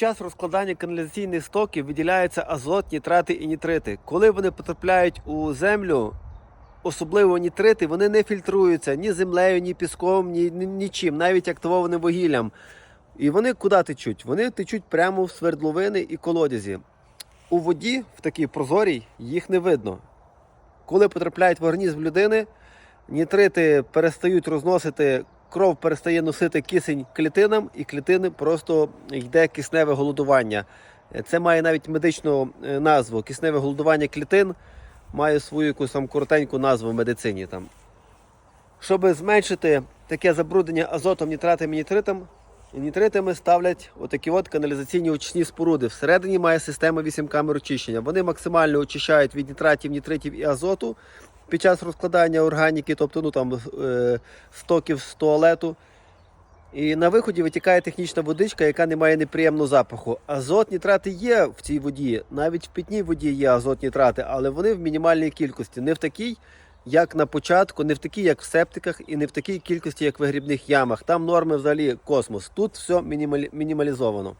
Під час розкладання каналізаційних стоків виділяються азот, нітрати і нітрити. Коли вони потрапляють у землю, особливо нітрити, вони не фільтруються ні землею, ні піском, ні, ні нічим, навіть активованим вугіллям. І вони куди течуть? Вони течуть прямо в свердловини і колодязі. У воді, в такій прозорій, їх не видно. Коли потрапляють в організм людини, нітрити перестають розносити, кров перестає носити кисень клітинам, і клітини просто йде кисневе голодування. Це має навіть медичну е, назву. Кисневе голодування клітин має свою якусь там коротеньку назву в медицині. Там. Щоб зменшити таке забруднення азотом, нітратами нітритом, нітритами ставлять отакі от каналізаційні очисні споруди. Всередині має система 8 камер очищення. Вони максимально очищають від нітратів, нітритів і азоту під час розкладання органіки, тобто ну, там, е, стоків з туалету. І на виході витікає технічна водичка, яка не має неприємного запаху. Азот, нітрати є в цій воді, навіть в питній воді є азот, нітрати, але вони в мінімальній кількості. Не в такій, як на початку, не в такій, як в септиках, і не в такій кількості, як в вигрібних ямах. Там норми взагалі космос. Тут все мінімалі- мінімалізовано.